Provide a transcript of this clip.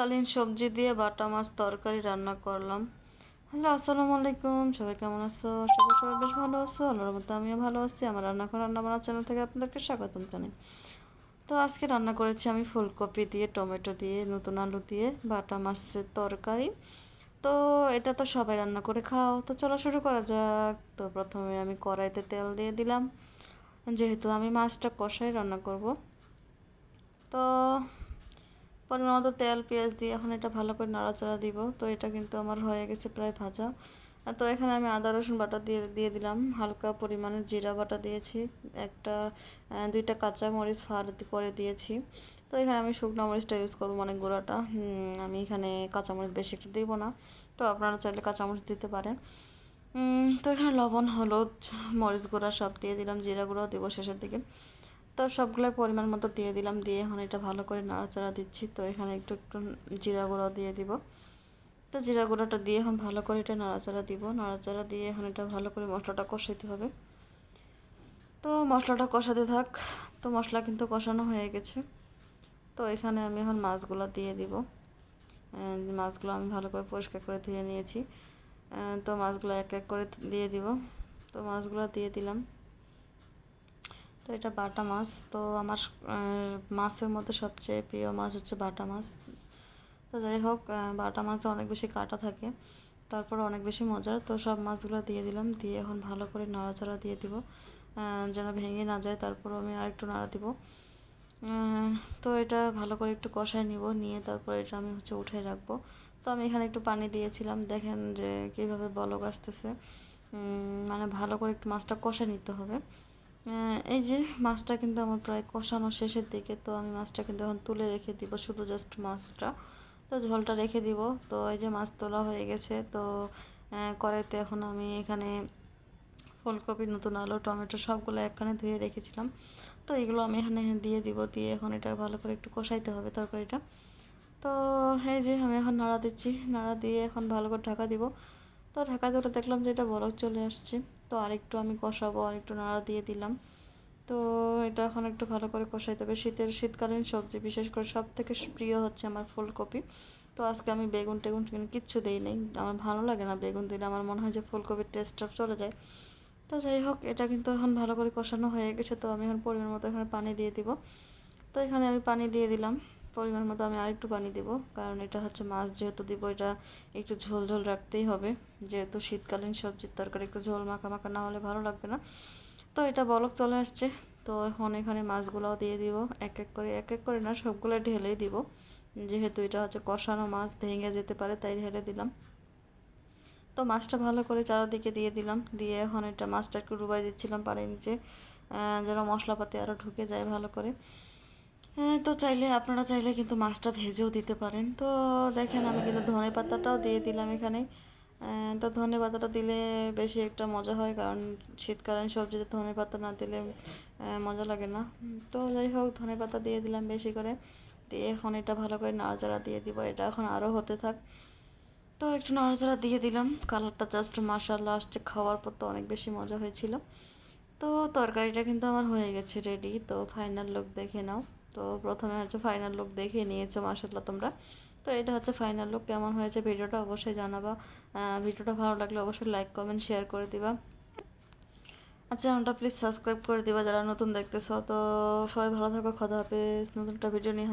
শীতকালীন সবজি দিয়ে বাটা মাছ তরকারি রান্না করলাম। হ্যালো, আসসালামু আলাইকুম। সবাই কেমন আছো? সবাই সবাই বেশ ভালো আছো। আল্লাহর মতো আমিও ভালো আছি। আমার রান্না করে রান্না বান্নার চ্যানেল থেকে আপনাদেরকে স্বাগতম জানাই। তো আজকে রান্না করেছি আমি ফুলকপি দিয়ে, টমেটো দিয়ে, নতুন আলু দিয়ে, বাটা মাছের তরকারি। তো এটা তো সবাই রান্না করে খাও। তো চলো শুরু করা যাক। তো প্রথমে আমি কড়াইতে তেল দিয়ে দিলাম। যেহেতু আমি মাছটা কষাই রান্না করব। তো পরিমাণ মতো তেল, পেঁয়াজ দিয়ে এখন এটা ভালো করে নাড়াচাড়া দিব। তো এটা কিন্তু আমার হয়ে গেছে প্রায় ভাজা। তো এখানে আমি আদা, রসুন বাটা দিয়ে দিয়ে দিলাম। হালকা পরিমাণে জিরা বাটা দিয়েছি। একটা দুইটা কাঁচা মরিচ ফার করে দিয়েছি। তো এখানে আমি শুকনো মরিচটা ইউজ করব মানে গুঁড়াটা। আমি এখানে কাঁচামরিচ বেশি একটু দিব না। তো আপনারা চাইলে কাঁচামরিচ দিতে পারেন। তো এখানে লবণ, হলুদ, মরিচ গুঁড়া সব দিয়ে দিলাম। জিরা গুঁড়াও দেবো শেষের দিকে। তো সবগুলোই পরিমাণ মতো দিয়ে দিলাম। দিয়ে এখন এটা ভালো করে নাড়াচাড়া দিচ্ছি। তো এখানে একটু একটু জিরা গুঁড়ো দিয়ে দিব। তো জিরা গুঁড়োটা দিয়ে এখন ভালো করে এটা নাড়াচাড়া দিব। নাড়াচাড়া দিয়ে এখন এটা ভালো করে মশলাটা কষাইতে হবে। তো মশলাটা কষাতে থাক। তো মশলা কিন্তু কষানো হয়ে গেছে। তো এখানে আমি এখন মাছগুলো দিয়ে দিব। মাছগুলো আমি ভালো করে পরিষ্কার করে ধুয়ে নিয়েছি। তো মাছগুলো এক এক করে দিয়ে দিব। তো মাছগুলো দিয়ে দিলাম। তো এটা বাটা মাছ। তো আমার মাছের মধ্যে সবচেয়ে প্রিয় মাছ হচ্ছে বাটা মাছ। তো যাই হোক বাটা মাছ অনেক বেশি কাটা থাকে, তারপর অনেক বেশি মজার। তো সব মাছগুলো দিয়ে দিলাম, দিয়ে এখন ভালো করে নাড়াচাড়া দিয়ে দিব। যেন ভেঙে না যায় তারপর আমি আরেকটু নাড়া দিব। তো এটা ভালো করে একটু কষায় নিব, নিয়ে তারপর এটা আমি হচ্ছে উঠে রাখব। তো আমি এখানে একটু পানি দিয়েছিলাম, দেখেন যে কীভাবে বলক আসতেছে। মানে ভালো করে একটু মাছটা কষে নিতে হবে। এই যে মাছটা কিন্তু আমার প্রায় কষানো শেষের দিকে, তো আমি মাছটা কিন্তু এখন তুলে রেখে দিব, শুধু জাস্ট মাছটা। তো ঝোলটা রেখে দিব। তো এই যে মাছ তোলা হয়ে গেছে, তো কড়াইতে এখন আমি এখানে ফুলকপি, নতুন আলু, টমেটো সবগুলো একখানে ধুয়ে রেখেছিলাম। তো এগুলো আমি এখানে দিয়ে দিব, দিয়ে এখন এটা ভালো করে একটু কষাইতে হবে তরকারিটা। তো এই যে আমি এখন নাড়া দিচ্ছি, নাড়া দিয়ে এখন ভালো করে ঢাকা দিব। তো ঢাকা দিয়ে দেখলাম যে এটা বরফ চলে আসছে। তো আরেকটু আমি কষাবো, আরেকটু নাড়া দিয়ে দিলাম। তো এটা এখন একটু ভালো করে কষাইতে হবে শীতের, শীতকালীন সবজি, বিশেষ করে সব থেকে প্রিয় হচ্ছে আমার ফুলকপি। তো আজকে আমি বেগুন টেগুন কিচ্ছু দিই নেই। আমার ভালো লাগে না বেগুন দিলে, আমার মনে হয় যে ফুলকপির টেস্টটা চলে যায়। তো যাই হোক, এটা কিন্তু এখন ভালো করে কষানো হয়ে গেছে। তো আমি এখন পরিমাণ মতো এখানে পানি দিয়ে দিব। তো এখানে আমি পানি দিয়ে দিলাম। পরিমাণ মতো আমি আরেকটু পানি দিব, কারণ এটা হচ্ছে মাছ যেহেতু দিব, এটা একটু ঝোল ঝোল রাখতেই হবে। যেহেতু শীতকালীন সবজির তরকারি, একটু ঝোল মাখা মাখা না হলে ভালো লাগবে না। তো এটা বলক চলে আসছে, তো এখন এখানে মাছগুলোও দিয়ে দিব, এক এক করে, এক এক করে না, সবগুলো ঢেলেই দিব। যেহেতু এটা হচ্ছে কষানো মাছ, ভেঙে যেতে পারে, তাই ঢেলে দিলাম। তো মাছটা ভালো করে চারদিকে দিয়ে দিলাম, দিয়ে এখন এটা মাছটা একটু ডুবাই দিচ্ছিলাম পানির নিচে যেন মশলাপাতি আরও ঢুকে যায় ভালো করে। তো চাইলে আপনারা চাইলে কিন্তু মাছটা ভেজেও দিতে পারেন। তো দেখেন, আমি কিন্তু ধনে পাতাটাও দিয়ে দিলাম এখানে। তো ধনে পাতাটা দিলে বেশি একটা মজা হয়, কারণ শীতকালীন সবজিতে ধনে পাতা না দিলে মজা লাগে না। তো যাই হোক, ধনে পাতা দিয়ে দিলাম বেশি করে। দিয়ে এখন এটা ভালো করে নাড়াচাড়া দিয়ে দিব, এটা এখন আরও হতে থাক। তো একটু নাড়াচাড়া দিয়ে দিলাম। কালারটা জাস্ট মাসাল্লা আসছে, খাওয়ার পর তো অনেক বেশি মজা হয়েছিল। তো তরকারিটা কিন্তু আমার হয়ে গেছে রেডি তো ফাইনাল লুক দেখে নাও। তো প্রথমে হচ্ছে ফাইনাল লুক দেখিয়ে নিয়েছো মার্শাল্লাহ তোমরা। তো এটা হচ্ছে ফাইনাল লুক কেমন হয়েছে ভিডিওটা অবশ্যই জানাবা। ভিডিওটা ভালো লাগলে অবশ্যই লাইক কমেন্ট শেয়ার করে দিবা। আচ্ছা আমরা প্লিজ সাবস্ক্রাইব করে দিবা যারা নতুন দেখতেছো। তো সবাই ভালো থাকো, খদা হাফেজ। নতুন একটা ভিডিও নিয়ে